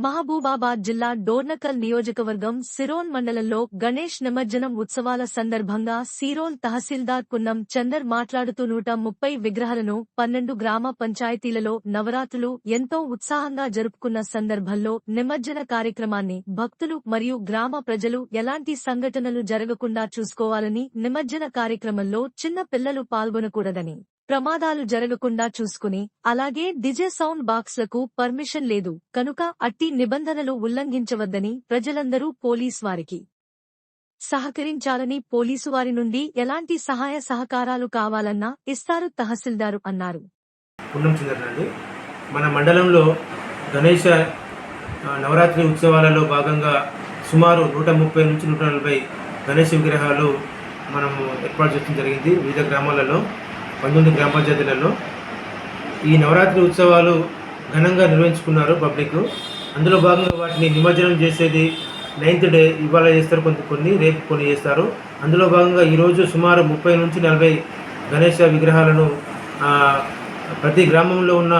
మహబూబాబాద్ జిల్లా డోర్నకల్ నియోజకవర్గం సిరోన్ మండలంలో గణేష్ నిమజ్జనం ఉత్సవాల సందర్భంగా సిరోన్ తహసీల్దార్ కున్నం చందర్ మాట్లాడుతూ నూట ముప్పై విగ్రహాలను పన్నెండు గ్రామ పంచాయతీలలో నవరాత్రులు ఎంతో ఉత్సాహంగా జరుపుకున్న సందర్భంలో నిమజ్జన కార్యక్రమాన్ని భక్తులు మరియు గ్రామ ప్రజలు ఎలాంటి సంఘటనలు జరగకుండా చూసుకోవాలని నిమజ్జన కార్యక్రమంలో చిన్న పిల్లలు పాల్గొనకూడదని ప్రమాదాలు జరగకుండా చూసుకుని అలాగే డిజే సౌండ్ బాక్స్లకు పర్మిషన్ లేదు. కనుక అట్టి నిబంధనలు ఉల్లంఘించవద్దని ప్రజలందరూ పోలీస్ వారికి సహకరించాలని పోలీసు వారి నుండి ఎలాంటి సహాయ సహకారాలు కావాలన్నా ఇస్తారు తహసీల్దారు అన్నారు. మన మండలంలో గణేష నవరాత్రి ఉత్సవాలలో భాగంగా సుమారు నూట ముప్పై నుంచి నూట నలభై గణేష్ విగ్రహాలు మనము ఏర్పాటు చేయడం జరిగింది. వివిధ గ్రామాలలో పంతొమ్మిది గ్రామ పంచాయతీలలో ఈ నవరాత్రి ఉత్సవాలు ఘనంగా నిర్వహించుకున్నారు పబ్లిక్. అందులో భాగంగా వాటిని నిమజ్జనం చేసేది నైన్త్ డే ఇవాళ చేస్తారు కొంత కొన్ని రేపు కొన్ని చేస్తారు. అందులో భాగంగా ఈరోజు సుమారు ముప్పై నుంచి నలభై గణేష విగ్రహాలను ప్రతి గ్రామంలో ఉన్న